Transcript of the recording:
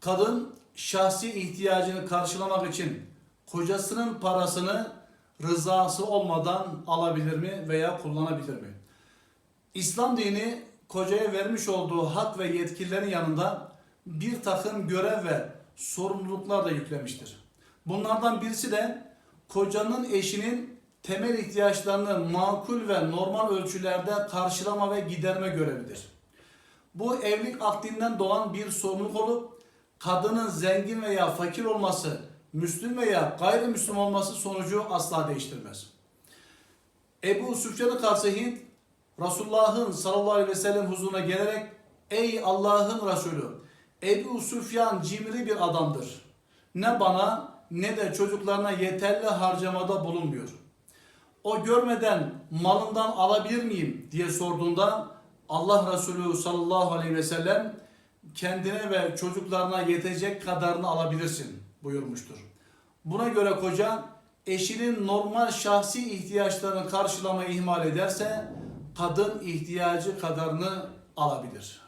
Kadın şahsi ihtiyacını karşılamak için kocasının parasını rızası olmadan alabilir mi veya kullanabilir mi? İslam dini kocaya vermiş olduğu hak ve yetkilerin yanında bir takım görev ve sorumluluklar da yüklemiştir. Bunlardan birisi de kocanın eşinin temel ihtiyaçlarını makul ve normal ölçülerde karşılama ve giderme görevidir. Bu evlilik akdinden doğan bir sorumluluk olup kadının zengin veya fakir olması, Müslüm veya gayrimüslim olması sonucu asla değiştirmez. Ebu Süfyan'ı karşı Hint, Resulullah'ın sallallahu aleyhi ve sellem huzuruna gelerek Ey Allah'ın Resulü, Ebu Süfyan cimri bir adamdır. Ne bana ne de çocuklarına yeterli harcamada bulunmuyor. O görmeden malından alabilir miyim diye sorduğunda Allah Resulü sallallahu aleyhi ve sellem kendine ve çocuklarına yetecek kadarını alabilirsin buyurmuştur. Buna göre koca eşinin normal şahsi ihtiyaçlarını karşılamayı ihmal ederse kadın ihtiyacı kadarını alabilir.